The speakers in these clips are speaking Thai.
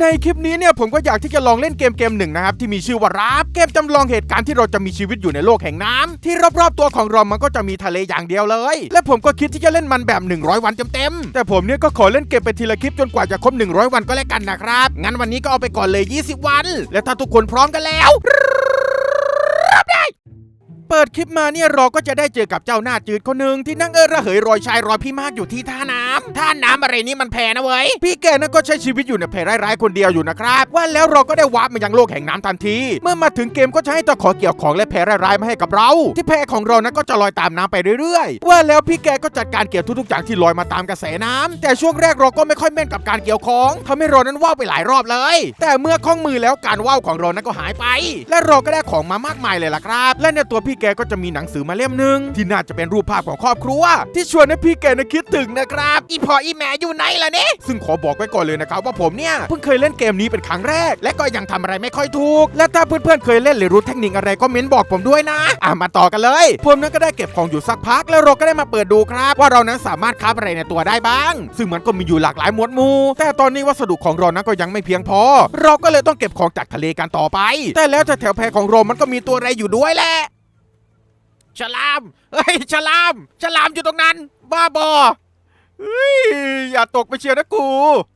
ในคลิปนี้เนี่ยผมก็อยากที่จะลองเล่นเกมเกมหนึ่งนะครับที่มีชื่อว่าราฟเกมจำลองเหตุการณ์ที่เราจะมีชีวิตอยู่ในโลกแห่งน้ำที่รอบๆตัวของเรามันก็จะมีทะเลอย่างเดียวเลย และผมก็คิดที่จะเล่นมันแบบ 100 วันเต็มๆแต่ผมเนี่ยก็ขอเล่นเกมไปทีละคลิปจนกว่าจะครบ 100 วันก็แล้วกันนะครับงั้นวันนี้ก็เอาไปก่อนเลย 20 วัน และถ้าทุกคนพร้อมกันแล้ว เปิดคลิปมาเนี่ยเราก็จะได้เจอกับเจ้าหน้าจืดคนหนึ่งที่นั่งเออระเหยรอยชายรอยพี่มากอยู่ที่ท่าน้ำท่าน้ำอะไรนี่มันแพนะเว้ยพี่แกนั่นก็ใช้ชีวิตอยู่ในแพร้ายๆคนเดียวอยู่นะครับว่าแล้วเราก็ได้วาร์ปมายังโลกแห่งน้ำทันที เมื่อมาถึงเกมก็จะให้ตัวขอเกี่ยวของและแพร้ายๆมาให้กับเรา ที่แพของเรานั้นก็จะลอยตามน้ำไปเรื่อยๆ ว่าแล้วพี่แกก็จัดการเกี่ยวทุกๆอย่างที่ลอยมาตามกระแสน้ำแต่ช่วงแรกเราก็ไม่ค่อยแม่นกับการเกี่ยวของทำให้เรานั้นว่าวไปหลายรอบเลย แต่เมื่อคล่องมือแล้วการว่าวของเรานั้นก็หายไป และเราก็ได้ของมามากมายเลยล่ะครับ และในตัวพี่แกก็จะมีหนังสือมาเล่มหนึ่งที่น่าจะเป็นรูปภาพของครอบครัว ที่ชวนให้พี่แกนะคิดถึงนะครับ อีพออีแม่อยู่ไหนล่ะเนี่ยซึ่งขอบอกไว้ก่อนเลยนะครับว่าผมเนี่ยเพิ่งเคยเล่นเกมนี้เป็นครั้งแรก และก็ยังทำอะไรไม่ค่อยถูก และถ้าเพื่อนๆเคยเล่นหรือรู้เทคนิคอะไรก็เม้นบอกผมด้วยนะอะมาต่อกันเลย ผมนั้นก็ได้เก็บของอยู่สักพัก แล้วเราก็ได้มาเปิดดูครับ ว่าเรานั้นสามารถคราฟอะไรในตัวได้บ้าง ซึ่งมันก็มีอยู่หลากหลายหมวดหมู่แต่ตอนนี้วัสดุของเรานั้นก็ยังไม่เพียงพอ เราก็เลยต้องเก็บของจากทะเลกันต่อไป แต่แล้วแถวๆแพของเรามันก็มีตัวอะไรอยู่ด้วยแหละ ฉลามเฮ้ยฉลามฉลามอยู่ตรงนั้น บ้าบอ เฮ้ยอย่าตกไปเชียวนะกู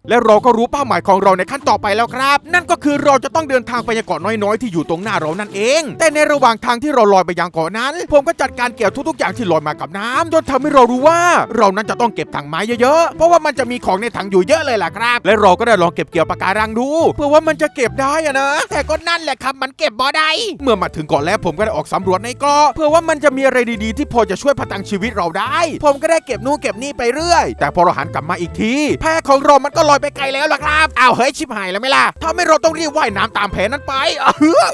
และเราก็รู้เป้าหมายของเราในขั้นต่อไปแล้วครับ นั่นก็คือเราจะต้องเดินทางไปยังเกาะน้อยๆที่อยู่ตรงหน้าเรานั่นเอง แต่ในระหว่างทางที่เราลอยไปยังเกาะนั้น ผมก็จัดการเกี่ยวทุกๆอย่างที่ลอยมากับน้ำจนทำให้เรารู้ว่า เรานั้นจะต้องเก็บถังไม้เยอะๆเพราะว่ามันจะมีของในถังอยู่เยอะเลยล่ะครับ และเราก็ได้ลองเก็บเกี่ยวปะการังดูเพื่อว่ามันจะเก็บได้อะนะแต่ก็นั่นแหละครับมันเก็บบ่ได้เมื่อมาถึงเกาะแล้วผมก็ได้ออกสำรวจในเกาะเพื่อว่ามันจะมีอะไรดีๆ ที่พอจะช่วยพทังชีวิตเราได้ ผมก็ได้เก็บนู่นเก็บนี่ไปเรื่อยแต่พอเราหันกลับมาอีกทีแพของเรามันก็ลอยไปไกลแล้วล่ะครับอ้าวเฮ้ยชิบหายแล้วไหมล่ะทำให้เราต้องรีบว่ายน้ำตามแผนนั้นไปเออ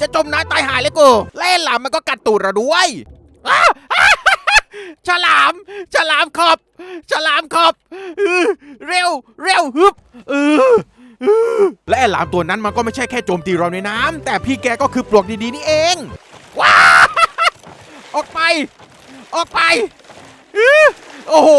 จะจมน้ำตายหายเลยกูเล่นหลามมันก็กัดตูดเราด้วยฉลาม ฉลามขอบ ฉลามขอบเร็ว เร็วฮึบเออและไอ้หลามตัวนั้นมันก็ไม่ใช่แค่โจมตีเราในน้ำแต่พี่แกก็คือปลวกดีๆนี่เองว้าออกไป ออกไปอ โอ้โห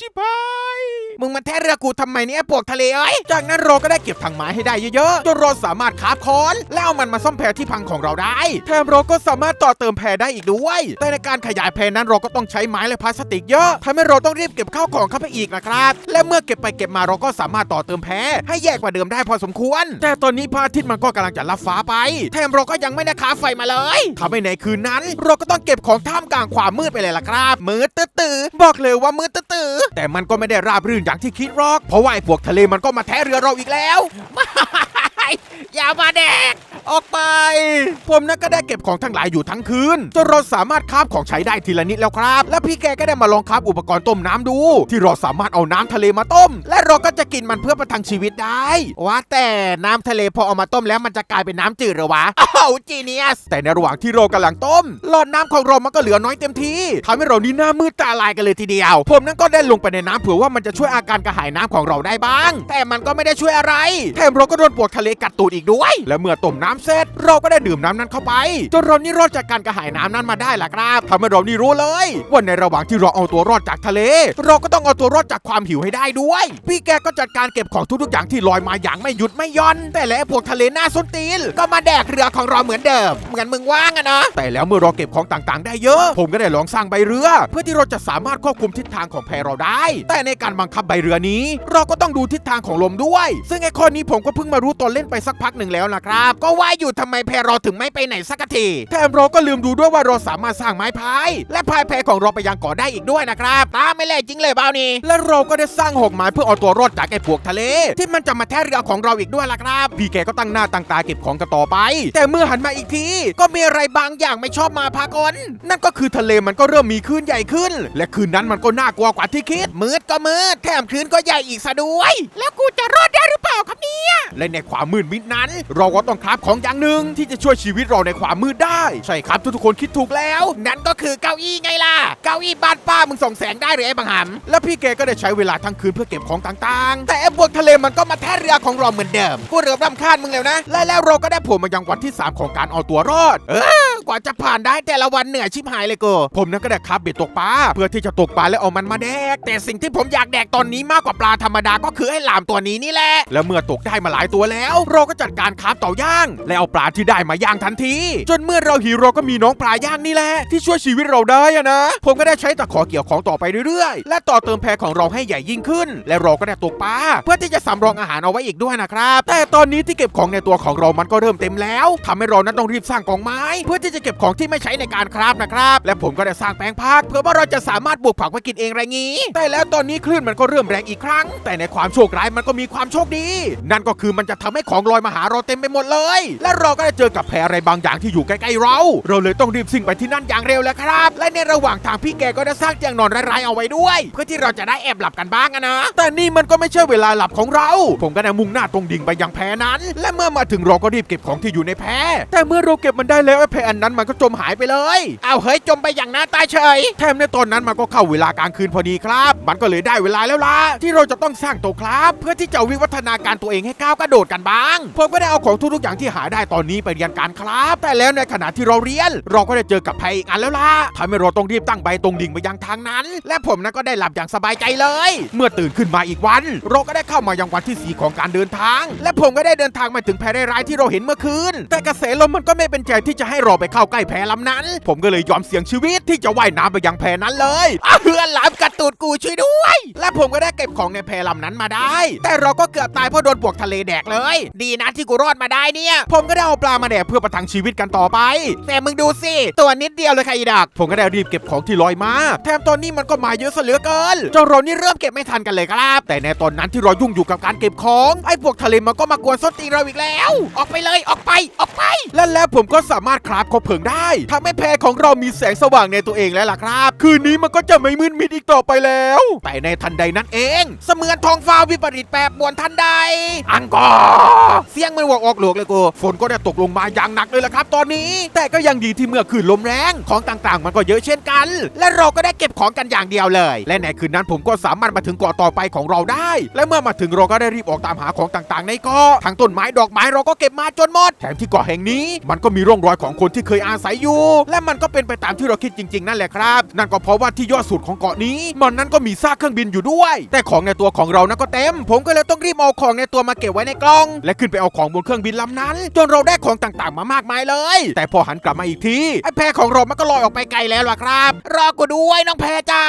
ชิบหาย มึงมาแท้เรือกูทำไมเนี่ยปวกทะเลเอ้ย จากนั้นเราก็ได้เก็บถังไม้ให้ได้เยอะๆ จนเราสามารถคาฟค้อน แล้วเอามันมาซ่อมแพที่พังของเราได้ แถมเราก็สามารถต่อเติมแพได้อีกด้วย แต่ในการขยายแพนั้นเราก็ต้องใช้ไม้และพลาสติกเยอะทำให้เราต้องรีบเก็บข้าวของเข้าไปอีกนะครับ และเมื่อเก็บไปเก็บมาเราก็สามารถต่อเติมแพให้แยกกว่าเดิมได้พอสมควร แต่ตอนนี้พระอาทิตย์มันก็กำลังจะลับฟ้าไป แถมเราก็ยังไม่ได้ค้าไฟมาเลยทำให้ในคืนนั้นเราก็ต้องเก็บของท่ามกลางความมืดไปเลยล่ะครับมือตื้อๆบอกเลยว่ามือตื้อๆแต่มันก็ไม่ได้ราบรื่นอย่างที่คิดหรอก เพราะว่าไอ้พวกทะเลมันก็มาแทะเรือเราอีกแล้ว อย่ามาแดก ออกไป ผมนั้นก็ได้เก็บของทั้งหลายอยู่ทั้งคืนจนเราสามารถคาบของใช้ได้ทีละนิดแล้วครับ และพี่แกก็ได้มาลองคาบอุปกรณ์ต้มน้ำดู ที่เราสามารถเอาน้ำทะเลมาต้ม และเราก็จะกินมันเพื่อประทังชีวิตได้ว่าแต่น้ำทะเลพอเอามาต้มแล้วมันจะกลายเป็นน้ำจืดหรอวะอ้าวจีเนียสแต่ในระหว่างที่เรากำลังต้มหลอดน้ำของเรามันก็เหลือน้อยเต็มทีทำให้เรานี่หน้ามืดตาลายกันเลยทีเดียว ผมนั้นก็ได้ลงไปในน้ำเผื่อว่ามันจะช่วยอาการกระหายน้ำของเราได้บ้าง แต่มันก็ไม่ได้ช่วยอะไรแถมเราก็โดนปวกทะเลกัดตูดอีกด้วย และเมื่อต้มน้ำเสร็จ เราก็ได้ดื่มน้ำนั้นเข้าไปจนเรานี่รอดจากการกระหายน้ำนั้นมาได้ล่ะครับทำให้เรานี่รู้เลยว่าในระหว่างที่เราเอาตัวรอดจากทะเล เราก็ต้องเอาตัวรอดจากความหิวให้ได้ด้วย พี่แกก็จัดการเก็บของทุกๆอย่างที่ลอยมาอย่างไม่หยุดไม่ย่อน แต่แล้วพวกทะเลหน้าส้นตีนก็มาแดกเรือของเราเหมือนเดิมเหมือนมึงว่างอะนะแต่แล้วเมื่อเราเก็บของต่างๆ ได้เยอะ ผมก็ได้ลองสร้างใบเรือ เพื่อที่เราจะสามารถควบคุมทิศทางของแพเราได้ แต่ในการบังคับใบเรือนี้ เราก็ต้องดูทิศทางของลมด้วย ซึ่งไอ้ข้อนี้ผมก็เพิ่งมารู้ตอนเล่นไปสักพักหนึ่งแล้วนะครับ ก็ว่าอยู่ทำไมแพเราถึงไม่ไปไหนสักทีแถมเราก็ลืมดูด้วยว่าเราสามารถสร้างไม้พาย และพายแพของเราไปยังเกาะได้อีกด้วยนะครับตามไม่เล่จริงเลยเบานี่และเราก็ได้สร้างหอกไม้เพื่อเอาตัวรอดจากไอ้พวกทะเล ที่มันจะมาแท้เรือของเราอีกด้วยล่ะครับ พี่แกก็ตั้งหน้าตั้งตาเก็บของกันต่อไป แต่เมื่อหันมาอีกที ก็มีอะไรบางอย่างไม่ชอบมาพากลนั่นก็คือทะเลมันก็เริ่มมีคลื่นใหญ่ขึ้น และคืนนั้นมันก็น่ากลัวกว่าที่คิดมืดก็มืดแถมคลื่นก็ใหญ่อีกซะด้วย แล้วกูจะรอดได้หรือเปล่าครับเนี่ยและในความมืดมิดนั้น เราก็ต้องคราบของอย่างหนึ่งที่จะช่วยชีวิตเราในความมืดได้ ใช่ครับทุกๆคนคิดถูกแล้ว นั่นก็คือเก้าอี้ไงล่ะ เก้าอี้บ้านป้ามึงส่องแสงได้หรือไอ้บังหำแล้วพี่แกก็ได้ใช้เวลาทั้งคืนเพื่อเก็บของต่างๆ แต่ไอ้บวกทะเลมันก็มาแทะเรือของเราเหมือนเดิมกูเริ่มรำคาญมึงแล้วนะและแล้วเราก็ได้ผลมายังวันที่ 3 ของการเอาตัวรอด เออ กว่าจะผ่านได้แต่ละวันเหนื่อยชิบหายเลยกูผมนั้นก็ได้ครับเบ็ดตกปลาเพื่อที่จะตกปลาแล้วเอามันมาแดก แต่สิ่งที่ผมอยากแดกตอนนี้มากกว่าปลาธรรมดาก็คือไอ้หลามตัวนี้นี่แหละแล้วเมื่อตกได้มาหลายตัวแล้ว เราก็จัดการคาฟเต่าย่าง แล้วเอาปลาที่ได้มาย่างทันที จนเมื่อเราหิวเราก็มีน้องปลาย่างนี่แหละที่ช่วยชีวิตเราได้อะนะ ผมก็ได้ใช้ตะขอเกี่ยวของต่อไปเรื่อยๆ และต่อเติมแพของเราให้ใหญ่ยิ่งขึ้น และเราก็ได้ตกปลาเพื่อที่จะสำรองอาหารเอาไว้อีกด้วยนะครับแต่ตอนนี้ที่เก็บของในตัวของเรามันก็เริ่มเต็มแล้วทำให้เรานั้นต้องรีบสร้างกองไม้ เพื่อที่จะเก็บของที่ไม่ใช้ในการคราฟนะครับ และผมก็ได้สร้างแปลงพักเพื่อว่าเราจะสามารถปลูกผักไว้กินเองไรงี้ แต่แล้วตอนนี้คลื่นมันก็เริ่มแรงอีกครั้ง แต่ในความโชคร้ายมันก็มีความโชคดี นั่นก็คือมันจะทำให้ของลอยมาหาเราเต็มไปหมดเลย และเราก็ได้เจอกับแพอะไรบางอย่างที่อยู่ใกล้ๆเรา เราเลยต้องรีบซิ่งไปที่นั่นอย่างเร็วแล้วครับ และในระหว่างทางพี่แกก็ได้สร้างเตียงนอนรายๆเอาไว้ด้วย เพื่อที่เราจะได้แอบหลับกันบ้างนะ แต่นี่มันก็ไม่ใช่เวลาหลับของเรา ผมก็ได้มุ่งหน้าตรงดิ่งไปยังแพนั้น และเมื่อมาถึงเราก็รีบเก็บของที่อยู่ในแพแต่เมื่อเราเก็บมันได้แล้วแพอันนั้นมันก็จมหายไปเลยเอาเฮ้ยจมไปอย่างน้าตายเฉยแถมในตอนนั้นมันก็เข้าเวลากลางคืนพอดีครับ มันก็เลยได้เวลาแล้วล่ะที่เราจะต้องสร้างต๊ะครับ เพื่อที่จะวิวัฒนาการตัวเองให้ก้าวกระโดดกันบ้างผมก็ได้เอาของทุกๆอย่างที่หาได้ตอนนี้ไปเรียนการครับ แต่แล้วในขณะที่เราเรียน เราก็ได้เจอกับแพอีกอันแล้วล่ะทำให้เราต้องรีบตั้งใบตรงดิ่งไปยังทางนั้น และผมนั้นก็ได้หลับอย่างสบายใจเลย เมื่อตื่นขึ้นมาอีกวัน เราก็ได้เข้ามายังวันที่สี่ของการเดินทาง และผมก็ได้เดินทางมาถึงแพร้ายๆที่เราเห็นเมื่อคืน แต่กระแสลมมันก็ไม่เป็นใจที่จะให้เราไปเข้าใกล้แพลำนั้น ผมก็เลยยอมเสี่ยงชีวิตที่จะว่ายน้ำไปยังแพนั้นเลยเฮือนหลามกัด ตูดกูช่วยด้วย และผมก็ได้เก็บของในแพลำนั้นมาได้ แต่เราก็เกือบตายเพราะโดนปลวกทะเลแดกเลย ดีนะที่กูรอดมาได้เนี่ย ผมก็ได้เอาปลามาแดกเพื่อประทังชีวิตกันต่อไป แต่มึงดูสิตัวนิดเดียวเลยค่ะอีดัก ผมก็ได้รีบเก็บของที่ลอยมาแถมตอนนี้มันก็มาเยอะซะเหลือเกินจนเรานี่เริ่มเก็บไม่ทันกันเลยครับ แต่ในตอนนั้นที่เรายุ่งอยู่กับการเก็บของไอ้พวกทะเลมันก็มากวนส้นตีนเราอีกแล้ว ออกไปเลยออกไปออกไป และแล้วผมก็สามารถคราฟคบเพลิงได้ทำให้แพของเรามีแสงสว่างในตัวเองแล้วล่ะครับ คืนนี้มันก็จะไม่มืดมิดอีกต่อไปแล้ว แต่ในทันใดนั้นเอง เสมือนทองฟ้าวิปริตแปรปรวนทันใด อังกอร์เสียงมันวอกออกหลวกเลยกูฝนก็ได้ตกลงมาอย่างหนักเลยละครับ ตอนนี้ แต่ก็ยังดีที่เมื่อคืนลมแรงของต่างๆ มันก็เยอะเช่นกัน และเราก็ได้เก็บของกันอย่างเดียวเลย และในคืนนั้นผมก็สามารถมาถึงเกาะต่อไปของเราได้ และเมื่อมาถึงเราก็ได้รีบออกตามหาของต่างๆ ในเกาะทั้งต้นไม้ดอกไม้เราก็เก็บมาจนหมดแถมที่เกาะแห่งนี้ มันก็มีร่องรอยของคนที่เคยอาศัยอยู่ และมันก็เป็นไปตามที่เราคิดจริง ๆ นั่นแหละครับ นั่นก็เพราะว่าที่ยอดสุดของเกาะนี้มันนั้นก็มีซากเครื่องบินอยู่ด้วย แต่ของในตัวของเรานั้นก็เต็ม ผมก็เลยต้องรีบเอาของในตัวมาเก็บไว้ในกล่อง และขึ้นไปเอาของบนเครื่องบินลำนั้น จนเราได้ของต่างๆ มามากมายเลย แต่พอหันกลับมาอีกทีไอ้แพของเรามันก็ลอยออกไปไกลแล้วล่ะครับ รอกูด้วยน้องแพจ้า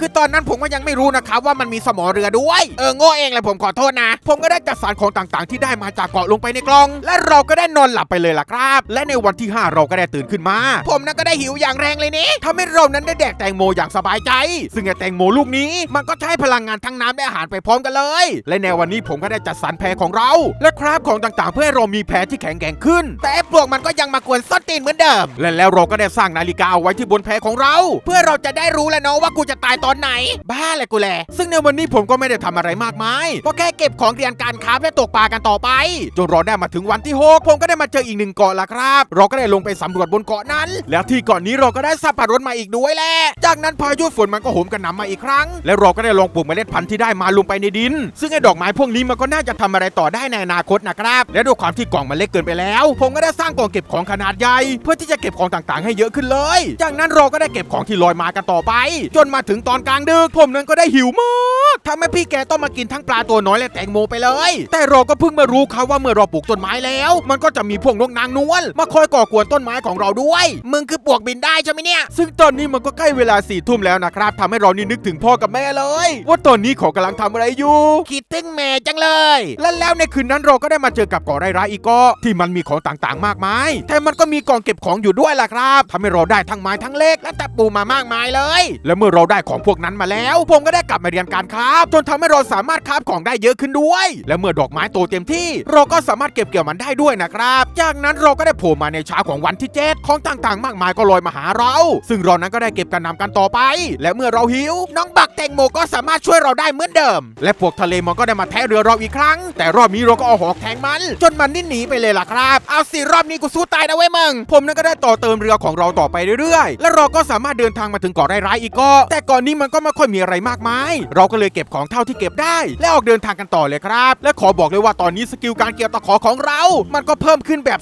คือตอนนั้นผมก็ยังไม่รู้นะครับว่ามันมีสมอเรือด้วย เออโง่เองเลยผมขอโทษนะ ผมก็ได้จัดสรรของต่างๆ ที่ได้มาจากเกาะลงไปในกล่อง และเราก็ได้นอนหลับไปเลยล่ะครับ และในวันที่ 5 เราก็ได้ตื่นขึ้นมา ผมนั้นก็ได้หิวอย่างแรงเลยนี่ทำให้เรานั้นได้แดกแตงโมอย่างสบายใจ ซึ่งไอ้แตงโมลูกนี้ มันก็ใช้พลังงานทั้งน้ำและอาหารไปพร้อมกันเลย และในวันนี้ผมก็ได้จัดสรรแพรของเรา และคราฟของต่างๆ เพื่อให้เรามีแพรที่แข็งแกร่งขึ้น แต่ปลวกมันก็ยังมากวนส้นตีนเหมือนเดิม และแล้วเราก็ได้สร้างนาฬิกาเอาไว้ที่บนแพรของเรา เพื่อเราจะได้รู้แล้วเนาะว่ากูจะตายตอนไหน บ้าเลยกูแหละซึ่งในวันนี้ผมก็ไม่ได้ทำอะไรมากมายก็แค่เก็บของเรียนการค้าและตกปลากันต่อไป จนเราได้มาถึงวันที่ 6 ผมก็ได้มาเจออีกหนึ่งเกาะละครับ เราก็ได้ลงไปสำรวจบนเกาะนั้น แล้วที่เกาะนี้เราก็ได้สับปะรดมาอีกด้วยแหละจากนั้นพายุฝนมันก็โหมกระหน่ำมาอีกครั้ง และเราก็ได้ลองปลูกเมล็ดพันธุ์ที่ได้มาลงไปในดิน ซึ่งไอ้ดอกไม้พวกนี้มันก็น่าจะทำอะไรต่อได้ในอนาคตนะครับ และด้วยความที่กล่องมันเล็กเกินไปแล้ว ผมก็ได้สร้างกล่องเก็บของขนาดใหญ่ เพื่อที่จะเก็บของต่างๆ ให้เยอะขึ้นเลย จากนั้นเราก็ได้เก็บของที่ลอยมากันต่อไป จนมาถึงตอนกลางดึกผมนั้นก็ได้หิวมากทำให้พี่แกต้องมากินทั้งปลาตัวน้อยและแตงโมไปเลย แต่เราก็เพิ่งมารู้ครับว่าเมื่อเราปลูกต้นไม้แล้ว มันก็จะมีพวกนกนางนวลมาคอยก่อกวนต้นไม้ของเราด้วย มึงคือปลวกบินได้ใช่ไหมเนี่ย ซึ่งตอนนี้มันก็ใกล้เวลาสี่ทุ่มแล้วนะครับทำให้เรานี่นึกถึงพ่อกับแม่เลย ว่าตอนนี้เขากำลังทำอะไรอยู่ คิดถึงแม่จังเลย และแล้วในคืนนั้นเราก็ได้มาเจอกับเกาะไร่ร้ายอีกเกาะที่มันมีของต่างๆ มากมาย แต่มันก็มีกล่องเก็บของอยู่ด้วยล่ะครับทำให้เราได้ทั้งไม้ทั้งเหล็กและตะปูมามากมายเลย และเมื่อเราได้ของพวกนั้นมาแล้ว ผมก็ได้กลับมาเรียนการครับจนทำให้เราสามารถคราฟของได้เยอะขึ้นด้วย และเมื่อดอกไม้โตเต็มที่ เราก็สามารถเก็บเกี่ยวมันได้ด้วยนะครับ จากนั้นเราก็ได้โผล่มาในเช้าของวันที่ 7 ของต่างๆ มากมายก็ลอยมาหาเรา ซึ่งเรานั้นก็ได้เก็บกันนำกันต่อไป และเมื่อเราหิวน้องบักแตงโมก็สามารถช่วยเราได้เหมือนเดิม และพวกทะเลมันก็ได้มาแทะเรือเราอีกครั้ง แต่รอบนี้เราก็เอาหอกแทงมัน จนมันนิ่หนีไปเลยล่ะครับ เอาสิรอบนี้กูสู้ตายนะเว้ยมึงผมนั้นก็ได้ต่อเติมเรือของเราต่อไปเรื่อยๆ และเราก็สามารถเดินทางมาถึงเกาะไร่ร้ายอีกเกาะแต่ก่อนนี้มันก็ไม่ค่อยมีอะไรมากมาย เราก็เลยเก็บของเท่าที่เก็บได้ และออกเดินทางกันต่อเลยครับ และขอบอกเลยว่าตอนนี้สกิลการเกี่ยวตะขอของเรา มันก็เพิ่มขึ้นแบบ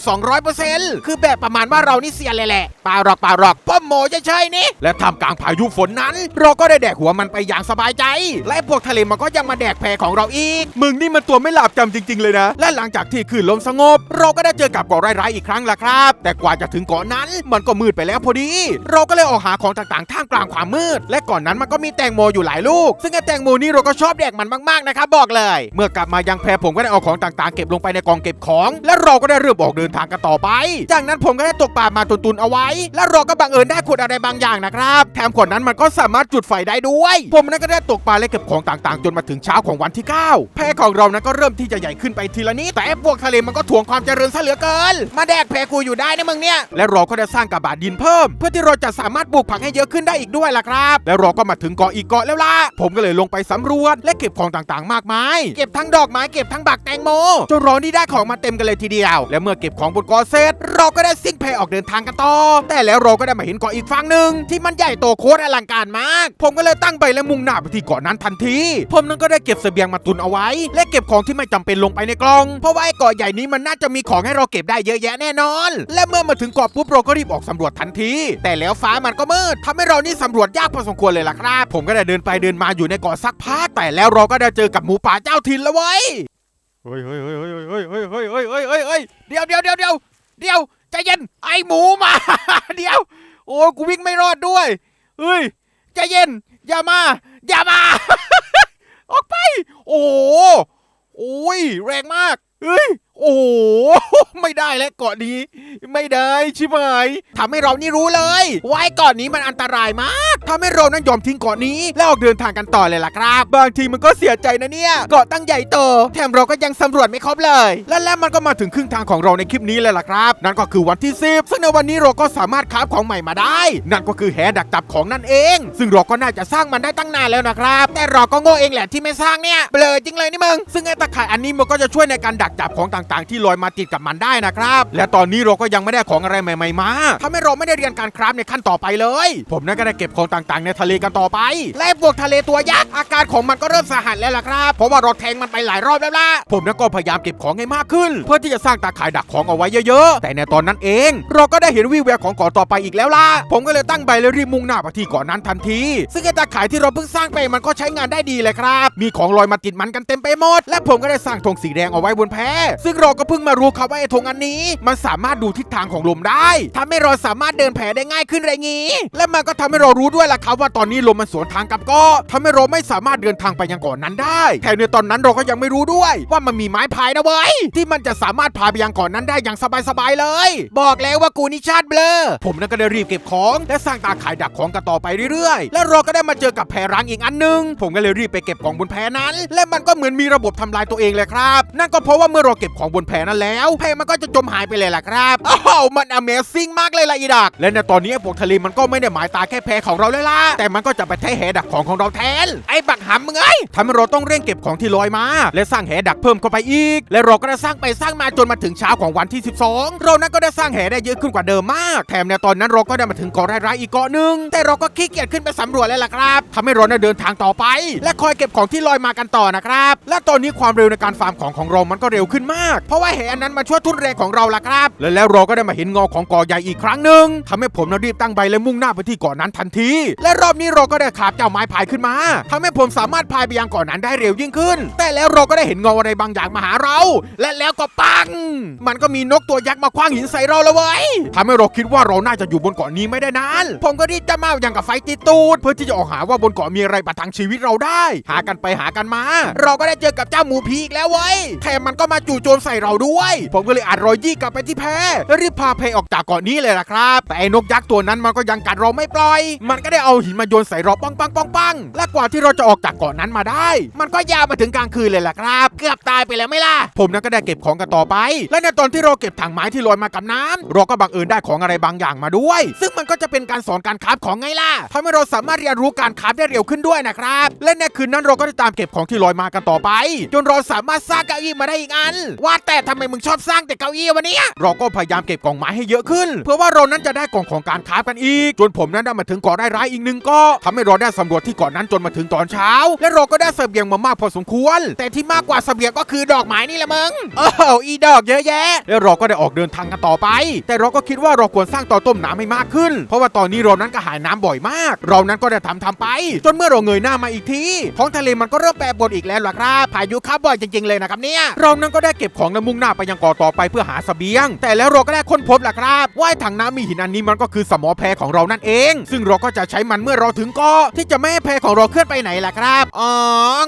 200%คือแบบประมาณว่าเรานี่เซียเลยแหละปล่าหรอกปล่าหรอกพ่อโมจะใช่นี่และทำกลางพายุฝนนั้น เราก็ได้แดกหัวมันไปอย่างสบายใจ และพวกทะเลมันก็ยังมาแดกแพของเราอีก มึงนี่มันตัวไม่หลับจำจริง ๆ เลยนะ และหลังจากที่คลื่นลมสงบ เราก็ได้เจอกับเกาะร้ายๆอีกครั้งละครับ แต่กว่าจะถึงเกาะนั้น มันก็มืดไปแล้วพอดี เราก็เลยออกหาของต่างๆท่ามกลางความมืด และก่อนนั้นมันก็มีแตงโมอยู่หลายลูก ซึ่งไอ้แตงโมนี่เราก็ชอบแดกมันมากๆนะครับบอกเลย เมื่อกลับมายังแพผมก็ได้เอาของต่างๆ เก็บลงไปในกองเก็บของ และเราก็ได้เริ่มออกเดินทางกันต่อไป จากนั้นผมก็ได้ตกปลามาตุนๆเอาไว้ และเราก็บังเอิญได้ขุดอะไรบางอย่างนะครับแถมขวดนั้นมันก็สามารถจุดไฟได้ด้วย ผมนั้นก็ได้ตกปลาและเก็บของต่างๆ จนมาถึงเช้าของวันที่ 9 แพของเรานั้นก็เริ่มที่จะใหญ่ขึ้นไปทีละนิดแต่ไอ้พวกทะเลมันก็ถ่วงความเจริญซะเหลือเกิน มาแดกแพกูอยู่ได้นะมึงเนี่ย และเราก็ได้สร้างกระบะดินเพิ่ม เพื่อที่เราจะสามารถปลูกผักให้เยอะขึ้นได้อีกด้วยล่ะครับ แล้วเราก็มาถึงเกาะอีกเกาะแล้วล่ะผมก็เลยลงไปสำรวจและเก็บของต่างๆ มากมายเก็บทั้งดอกไม้เก็บทั้งบักแตงโมจนเรานี่ได้ของมาเต็มกันเลยทีเดียว และเมื่อเก็บของบนเกาะเสร็จเราก็ได้ซิ่งแพออกเดินทางกันต่อแต่แล้วเราก็ได้มาเห็นเกาะอีกฝั่งหนึ่งที่มันใหญ่โตโคตรอลังการมาก ผมก็เลยตั้งใบและมุ่งหน้าไปที่เกาะนั้นทันที ผมนั้นก็ได้เก็บเสบียงมาตุนเอาไว้ และเก็บของที่ไม่จำเป็นลงไปในกล่อง เพราะว่าไอ้เกาะใหญ่นี้มันน่าจะมีของให้เราเก็บได้เยอะแยะแน่นอน และเมื่อมาถึงเกาะปุ๊บเราก็รีบออกสำรวจทันที แต่แล้วฟ้ามันก็มืดทำให้เรานี่สำรวจยากพอสมควรเลยล่ะครับ ผมก็ได้เดินไปเดินมาอยู่ในเกาะสักพักแต่แล้วเราก็ได้เจอกับหมูป่าเจ้าถิ่นแล้วเว้ยเฮ้ยเฮ้ยเฮ้ยเฮ้ยเฮ้ยเฮ้ยเฮ้ยเฮ้ยเฮ้ยเฮ้ยเฮ้ยเดี๋ยวเดี๋ยวเดี๋ยวเดี๋ยวเดี๋ยวใจเย็นไอหมูมา เดี๋ยว โอ้กูวิ่งไม่รอดด้วยเฮ้ย ใจเย็น อย่ามา อย่ามา ออกไป โอ้โหโอ้ย แรงมาก เฮ้ย อ้โหไม่ได้แล้วเกาะนี้ ไม่ได้ใชิบหายทำให้เรานี่รู้เลยว่าไอ้เกาะนี้มันอันตรายมากทำให้เรานั้นยอมทิ้งเกาะนี้ แล้วออกเดินทางกันต่อเลยล่ะครับ บางทีมันก็เสียใจนะเนี่ย เกาะตั้งใหญ่โต แถมเราก็ยังสำรวจไม่ครบเลย และแล้วมันก็มาถึงครึ่งทางของเราในคลิปนี้เลยล่ะครับ นั่นก็คือวันที่ 10 ซึ่งในวันนี้เราก็สามารถคราฟของใหม่มาได้ นั่นก็คือแหดักจับของนั่นเอง ซึ่งเราก็น่าจะสร้างมันได้ตั้งนานแล้วนะครับ แต่เราก็โง่เองแหละที่ไม่สร้างเนี่ยเบลอจริงเลยนี่มึงซึ่งไอ้ตะข่ายอันนี้มันก็จะช่วยในการดักจับของต่างๆ ที่ลอยมาติดกับมันได้นะครับ และตอนนี้เราก็ยังไม่ได้ของอะไรใหม่ๆมาทำให้เราไม่ได้เรียนการคราฟในขั้นต่อไปเลย ผมนั่นก็ได้เก็บของต่างๆ ในทะเลกันต่อไป และพวกทะเลตัวยักษ์อาการของมันก็เริ่มสาหัสแล้วล่ะครับเพราะว่าเราแทงมันไปหลายรอบแล้วล่ะผมนั่นก็พยายามเก็บของให้มากขึ้น เพื่อที่จะสร้างตาข่ายดักของเอาไว้เยอะๆ แต่ในตอนนั้นเอง เราก็ได้เห็นวี่แววของเกาะต่อไปอีกแล้วล่ะผมก็เลยตั้งใบและรีบมุ่งหน้าไปที่เกาะนั้นทันที ซึ่งตาข่ายที่เราเพิ่งสร้างไปมันก็ใช้งานได้ดีเลยครับ มีของลอยมาติดมันกันเต็มไปหมด และผมก็ได้สร้างธงสีแดงเอาไว้บนแพซึ่งเราก็เพิ่งมารู้ครับว่าไอ้ธงอันนี้ มันสามารถดูทิศทางของลมได้ทำให้เราสามารถเดินแผได้ง่ายขึ้นอะไรงี้ และมันก็ทำให้เรารู้ด้วยล่ะครับว่าตอนนี้ลมมันสวนทางกับกาะทำให้เราไม่สามารถเดินทางไปยังเกาะนนั้นได้แถมในตอนนั้นเราก็ยังไม่รู้ด้วย ว่ามันมีไม้พายนะเว้ยที่มันจะสามารถพาไปยังเกาะนนั้นได้อย่างสบายๆเลย บอกแล้วว่ากูนิชาติเบลอผมนั้นก็ได้รีบเก็บของและสร้างตาขายดักของกันต่อไปเรื่อยๆ และเราก็ได้มาเจอกับแพร้างอีกอันหนึง ผมก็เลยรีบไปเก็บของบนแพนั้น และมันก็เหมือนมีระบบทำลายตัวเองเลยครับ นั่นก็เพราะว่าเมื่อเราเก็บของบนแพนั้นแล้วแพมันก็จะจมหายไปเลยล่ะครับอ้าวมัน Amazing มากเลยล่ะอีดัก และในตอนนี้พวกทะเลมันก็ไม่ได้หมายตาแค่แพของเราเลยล่ะแต่มันก็จะไปแท้แหดักของของเราแทน ไอ้บักหำมึงไอ้ยทำให้เราต้องเร่งเก็บของที่ลอยมา และสร้างแหดักเพิ่มเข้าไปอีก และเราก็ได้สร้างไปสร้างมาจนมาถึงเช้าของวันที่ 12 เรานั้นก็ได้สร้างแหได้เยอะขึ้นกว่าเดิมมาก แถมในตอนนั้นเราก็ได้มาถึงเกาะร้ายๆอีกเกาะหนึ่งแต่เราก็ขี้เกียจขึ้นไปสำรวจแล้วล่ะครับทำให้เราได้เดินทางต่อไป และคอยเก็บของที่ลอยมากันต่อนะครับ และตอนนี้ความเร็วในการฟาร์มของของเรามันก็เร็วขึ้นมากเพราะว่าแหอันนั้นมาช่วยทุนแรงของเราล่ะครับ และแล้วเราก็ได้มาเห็นเงาของเกาะใหญ่อีกครั้งหนึ่งทำให้ผมนั้นรีบตั้งใบและมุ่งหน้าไปที่เกาะนั้นทันที และรอบนี้เราก็ได้ขาบเจ้าไม้พายขึ้นมาทำให้ผมสามารถพายไปยังเกาะนั้นได้เร็วยิ่งขึ้น แต่แล้วเราก็ได้เห็นเงาอะไรบางอย่างมาหาเรา และแล้วก็ปัง มันก็มีนกตัวยักษ์มาคว้างหินใส่เราแล้วเว้ยทำให้เราคิดว่าเราน่าจะอยู่บนเกาะนี้ไม่ได้นาน ผมก็รีบจะมาอย่างกับไฟติดตูด เพื่อที่จะออกหาว่าบนเกาะมีอะไรประทังชีวิตเราได้ หากันไปหากันมา เราก็ได้เจอกับเจ้าหมูพีอีกแล้วเว้ยแถมมันก็มาจู่โจมใส่เราด้วย ผมก็เลยอัดรอยยี่กลับไปที่แพแล้วรีบพาแพออกจากเกาะนี้เลยล่ะครับ แต่ไอ้นกยักษ์ตัวนั้นมันก็ยังกัดเราไม่ปล่อย มันก็ได้เอาหินมาโยนใส่เราปังปังปังปังและกว่าที่เราจะออกจากเกาะนั้นมาได้ มันก็ยาวมาถึงกลางคืนเลยล่ะครับ เกือบตายไปแล้วไม่ล่ะ ผมนั้นก็ได้เก็บของกันต่อไป และในตอนที่เราเก็บถังไม้ที่ลอยมากับน้ำเราก็บังเอิญได้ของอะไรบางอย่างมาด้วย ซึ่งมันก็จะเป็นการสอนการคราฟของไงล่ะทำให้เราสามารถเรียนรู้การคราฟได้เร็วขึ้นด้วยนะครับ และในคืนนั้นเราก็ได้ตามเก็บของที่ลอยมากันต่อไป จนเราสามารถสร้างเก้าอี้มาได้อีกอันว่าแต่ทำไมมึงชอบสร้างแต่เก้าอี้วะเนี่ยเราก็พยายามเก็บกล่องไม้ให้เยอะขึ้น เพื่อว่าเรานั้นจะได้กล่องของการค้าฟกันอีก จนผมนั้นได้มาถึงเกาะได้ร้ายอีกหนึ่งเก็ทำให้เราได้สำรวจที่เกาะนั้นจนมาถึงตอนเช้า และเราก็ได้เสบียงมามากพอสมควร แต่ที่มากกว่าเสบียงก็คือดอกไม้นี่แหละมึงโอ้โหอีดอกเยอะแยะ แล้วเราก็ได้ออกเดินทางกันต่อไป แต่เราก็คิดว่าเราควรสร้างต่อต้มน้ำให้มากขึ้น เพราะว่าตอนนี้เรานั้นก็หายน้ำบ่อยมาก เรานั้นก็ได้ทำทำไป จนเมื่อเราเงยหน้ามาอีกทีท้องทะเลมันก็เริ่มแปรปรวนอีกแล้วล่ะครับพายุเข้าบ่อยจริงๆเลยนะครับเนี่ยเรานั้นก็ได้เก็บของและมุ่งหน้าไปยังเกาะต่อไปเพื่อหาเสบียง แต่แล้วเราก็ได้ค้นพบล่ะครับว่าถังน้ำมีหินอันนี้มันก็คือสมอแพของเรานั่นเอง ซึ่งเราก็จะใช้มันเมื่อเราถึงเกาะที่จะไม่ให้แพของเราเคลื่อนไปไหนล่ะครับอ๋อ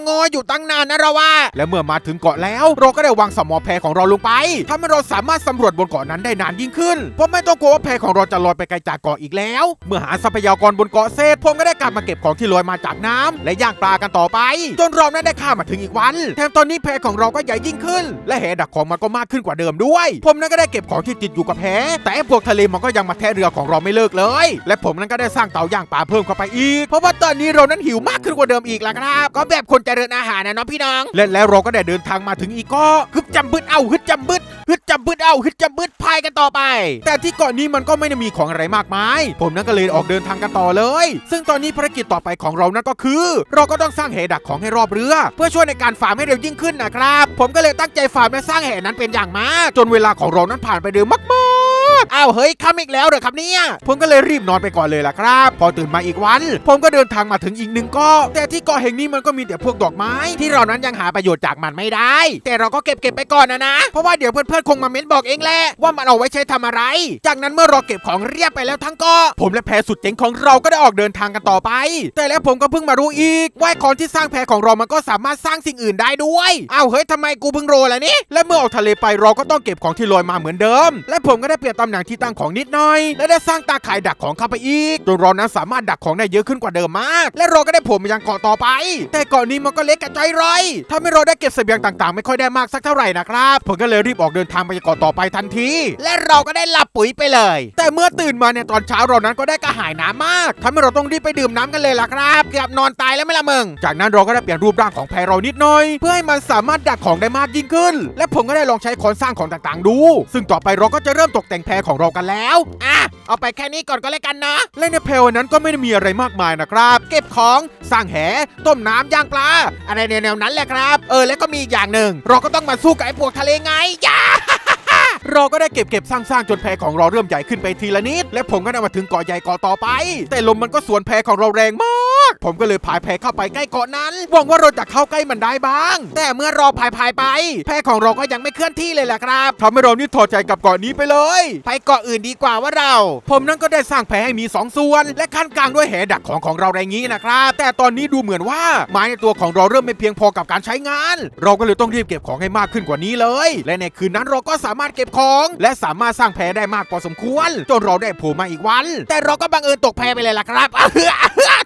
งออยู่ตั้งนานนะเราว่า และเมื่อมาถึงเกาะแล้ว เราก็ได้วางสมอแพของเราลงไปทำให้เราสามารถสำรวจบนเกาะนั้นได้นานยิ่งขึ้นเพราะไม่ต้องกลัวว่าแพของเราจะลอยไปไกลจากเกาะอีกแล้ว เมื่อหาทรัพยากรบนเกาะเสร็จผมก็ได้กลับมาเก็บของที่ลอยมาจากน้ำและย่างปลากันต่อไป จนเรานั้นได้ข้ามมาถึงอีกวันแถมตอนนี้แพของเราก็ใหญ่ยิ่งขึ้น และแหดักของมันก็มากขึ้นกว่าเดิมด้วย ผมนั้นก็ได้เก็บของที่ติดอยู่กับแพแต่พวกทะเลมันก็ยังมาแทะเรือของเราไม่เลิกเลย และผมนั้นก็ได้สร้างเตาย่างปลาเพิ่มเข้าไปอีก เพราะว่าตอนนี้เรานั้นหิวมากขึ้นกว่าเดิมอีกแล้วครับ ก็แบบคนเจริญอาหารนะเนาะพี่น้อง และแล้วเราก็ได้เดินทางมาถึงอีกเก็ฮึบจำบึดเอาฮึดจำบึดฮึดจำบึดเอาฮึดจำบึดพายกันต่อไป แต่ที่เกาะนี้มันก็ไม่ได้มีของอะไรมากมาย ผมนั้นก็เลยออกเดินทางกันต่อเลย ซึ่งตอนนี้ภารกิจต่อไปของเรานั่นก็คือ เราก็ต้องสร้างเหดักของให้รอบเรือ เพื่อช่วยในการฟาร์มให้เร็วยิ่งขึ้นนะครับ ผมก็เลยตั้งใจฟาร์มและสร้างแห่นั้นเป็นอย่างมาก จนเวลาของเรานั้นผ่านไปเร็วมาก อ้าวเฮ้ยค่ำอีกแล้วเหรอครับเนี่ยผมก็เลยรีบนอนไปก่อนเลยล่ะครับ พอตื่นมาอีกวัน ผมก็เดินทางมาถึงอีกหนึ่งเกาะแต่ที่เกาะแห่งนี้มันก็มีแต่พวกดอกไม้ ที่เรานั้นยังหาประโยชน์จากมันไม่ได้ แต่เราก็เก็บเก็บไปก่อนนะนะ เพราะว่าเดี๋ยวเพื่อนๆคงมาเม้นบอกเองแหละว่ามันเอาไว้ใช้ทำอะไร จากนั้นเมื่อเราเก็บของเรียบไปแล้วทั้งเกาะผมและแพรสุดเจ๋งของเราก็ได้ออกเดินทางกันต่อไป แต่แล้วผมก็เพิ่งมารู้อีกว่าของที่สร้างแพของเรามันก็สามารถสร้างสิ่งอื่นได้ด้วยอ้าวเฮ้ยทำไมกูเพิ่งโรล่ะนี่และเมื่อออกทะเลไปเราก็ต้องเก็บของที่ลอยมาเหมือนเดิม และผมก็ได้เปลี่ยนตำแหน่งที่ตั้งของนิดหน่อย และได้สร้างตาข่ายดักของเข้าไปอีกจนเรานั้นสามารถดักของได้เยอะขึ้นกว่าเดิมมาก และเราก็ได้โผมยังเกาะต่อไป แต่เกาะนี้มันก็เล็กกระจายเลยทำให้เราได้เก็บเสบียงต่างๆ ไม่ค่อยได้มากสักเท่าไหร่นะครับผมก็เลยรีบออกเดินทางไปยังเกาะต่อไปทันที และเราก็ได้หลับปุ๋ยไปเลย แต่เมื่อตื่นมาเนี่ยตอนเช้าเรานั้นก็ได้กระหายน้ำมากทำให้เราต้องรีบไปดื่มน้ำกันเลยล่ะครับเกือบนอนตายแล้วไม่ละมึงจากนั้นเราก็ได้เปลี่ยนรูปร่างของแพเรานิดหน่อย เพื่อให้มันสามารถดักของได้มากยิ่งขึ้น และผมก็ได้ลองใช้ขอนสร้างของต่างๆ ดู ซึ่งต่อไปเราก็จะเริ่มตกแต่งแพของเรากันแล้ว อะ เอาไปแค่นี้ก่อนก็แล้วกันเนาะและในแพวันนั้นก็ไม่ได้มีอะไรมากมายนะครับ เก็บของสร้างแหต้มน้ำย่างปลา อะไรแนวๆนั้นแหละครับ เออแล้วก็มีอีกอย่างหนึ่ง เราก็ต้องมาสู้กับไอ้พวกทะเลไงย่าเราก็ได้เก็บเก็บสร้างสร้างจนแพของเราเริ่มใหญ่ขึ้นไปทีละนิด และผมก็ได้มาถึงเกาะใหญ่เกาะต่อไป แต่ลมมันก็สวนแพของเราแรงมาก ผมก็เลยพายแพเข้าไปใกล้เกาะนั้นหวังว่าเราจะเข้าใกล้มันได้บ้าง แต่เมื่อรอพายพายไป แพของเราก็ยังไม่เคลื่อนที่เลยแหละครับทำให้เรานี่ถอดใจกับเกาะนี้ไปเลยไปเกาะอื่นดีกว่าว่าเรา ผมนั้นก็ได้สร้างแพให้มีสองส่วน และขั้นกลางด้วยแหดักของของเราแรงนี้นะครับ แต่ตอนนี้ดูเหมือนว่าไม้ในตัวของเราเริ่มไม่เพียงพอกับการใช้งาน เราก็เลยต้องรีบเก็บของให้มากขึ้นกว่านี้เลย และในคืนนั้นเราก็สามารถเก็บของ และสามารถสร้างแพได้มากพอสมควร จนเราได้โผล่มาอีกวัน แต่เราก็บังเอิญตกแพไปเลยล่ะครับ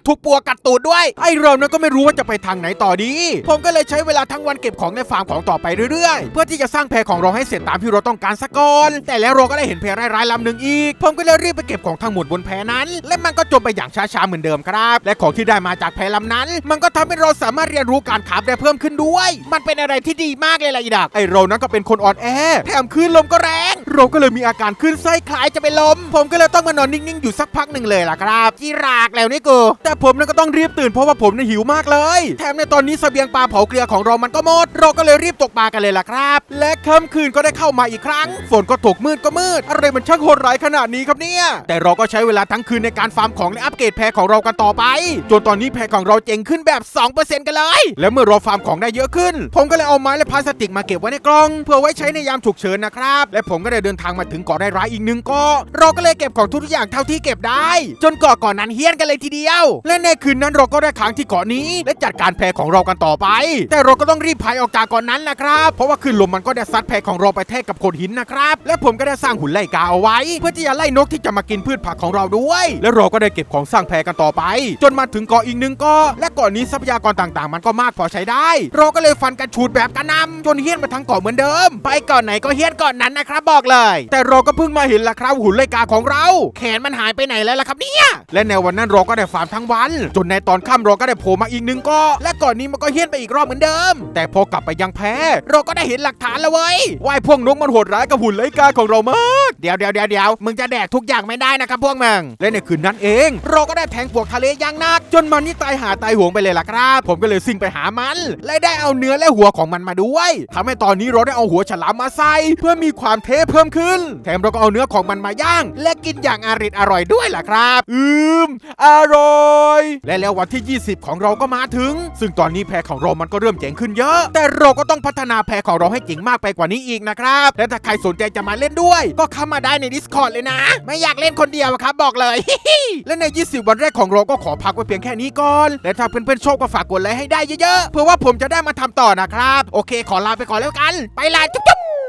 ถูกปัวกัดตูดด้วย ไอเรานั้นก็ไม่รู้ว่าจะไปทางไหนต่อดี ผมก็เลยใช้เวลาทั้งวันเก็บของในฟาร์มของต่อไปเรื่อยๆ เพื่อที่จะสร้างแพของเราให้เสร็จตามที่เราต้องการสักก่อน แต่แล้วเราก็ได้เห็นแพร้ายๆลำหนึ่งอีก ผมก็เลยรีบไปเก็บของทั้งหมดบนแพนั้น และมันก็จมไปอย่างช้าๆเหมือนเดิมครับ และของที่ได้มาจากแพลำนั้น มันก็ทำให้เราสามารถเรียนรู้การขับได้เพิ่มขึ้นด้วย มันเป็นอะไรที่ดีมากเลยล่ะอีดักไอ้เรานั้นก็เป็นคนอ่อนแอแถมคลื่นลมก็แรง เราก็เลยมีอาการคลื่นไส้คล้ายจะเป็นลม ผมก็เลยต้องมานอนนิ่งๆ อยู่สักพักหนึ่งเลยล่ะครับจีรากแล้วนี่กูแต่ผมนั้นก็ต้องรีบตื่นเพราะว่าผมเนี่ยหิวมากเลย แถมในตอนนี้เสบียงปลาเผาเกลือของเรามันก็หมด เราก็เลยรีบตกปลากันเลยล่ะครับ และค่ำคืนก็ได้เข้ามาอีกครั้ง ฝนก็ตกมืดก็มืด อะไรมันช่างโหดร้ายขนาดนี้ครับเนี่ย แต่เราก็ใช้เวลาทั้งคืนในการฟาร์มของและอัปเกรดแพรของเรากันต่อไป จนตอนนี้แพรของเราเจ๋งขึ้นแบบ 2%กันเลย และเมื่อเราฟาร์มของได้เยอะขึ้น ผมก็เลยเอาไม้และพลาสติกมาเก็บไว้ในกล่อง เพื่อไว้ใช้ในยามฉุกเฉินนะครับ และผมก็ได้เดินทางมาถึงเกาะได้ร้ายอีกหนึ่งเกาะเราก็เลยเก็บของทุกอย่างเท่าที่เก็บได้ จนเกาะก่อนนั้นเฮี้ยนกันเลยทีเดียว และในคืนนั้นเราก็ได้ค้างที่เกาะนี้ และจัดการแพของเรากันต่อไป แต่เราก็ต้องรีบพายออกจากเกาะนั้นนะครับเพราะว่าคลื่นลมมันก็ได้ซัดแพของเราไปแทกกับโขดหินนะครับและผมก็ได้สร้างหุ่นไล่กาเอาไว้ เพื่อที่จะไล่นกที่จะมากินพืชผักของเราด้วย และเราก็ได้เก็บของสร้างแพกันต่อไป จนมาถึงเกาะอีกหนึ่งเกาะและเกาะนี้ทรัพยากรต่างๆ มันก็มากพอใช้ได้ เราก็เลยฟันกันฉูดแบบกระนำจนเฮี้ยนมาทั้งเกาะเหมือนเดิม ไปเกาะไหนก็เฮี้ยนเกาะนั้นนะครับบอกบอกเลย แต่เราก็เพิ่งมาเห็นละครับหุ่นไลกาของเรา แขนมันหายไปไหนแล้วล่ะครับเนี่ยและในวันนั้นเราก็ได้ฟาร์มทั้งวัน จนในตอนค่ำเราก็ได้โผล่มาอีกหนึ่งเก็และก่อนนี้มันก็เฮี้ยนไปอีกรอบเหมือนเดิม แต่พอกลับไปยังแพเราก็ได้เห็นหลักฐานแล้วเว้ยว่าไอ้พวกนกมันโหดร้ายกับหุ่นไลกาของเรามากเดี๋ยวเดี๋ยวเดี๋ยวเดี๋ยวมึงจะแดกทุกอย่างไม่ได้นะครับพวกมึงและในคืนนั้นเอง เราก็ได้แทงปวกทะเลอย่างหนัก จนมันนี่ตายหาตายหวงไปเลยล่ะครับ ผมก็เลยซิ่งไปหามัน และได้เอาเนื้อและหัวของมันมาด้วยทำให้ตอนนี้เราได้เอาหัวฉลามมาใส่เพื่อมีความเทเพิ่มขึ้น แถมเราก็เอาเนื้อของมันมาย่าง และกินอย่างอริดอร่อยด้วยล่ะครับ อืม อร่อย และแล้ววันที่ 20 ของเราก็มาถึง ซึ่งตอนนี้แพรของเรามันก็เริ่มเจ๋งขึ้นเยอะ แต่เราก็ต้องพัฒนาแพรของเราให้เจ๋งมากไปกว่านี้อีกนะครับ และถ้าใครสนใจจะมาเล่นด้วย ก็เข้ามาได้ใน Discord เลยนะ ไม่อยากเล่นคนเดียวอะครับบอกเลย และใน 20 วันแรกของเราก็ขอพักไว้เพียงแค่นี้ก่อน และถ้าเพื่อนๆชอบก็ฝากกดไลค์ให้ได้เยอะๆ เพื่อว่าผมจะได้มาทำต่อนะครับ โอเค ขอลาไปก่อนแล้วกัน ไปละจุ๊บๆ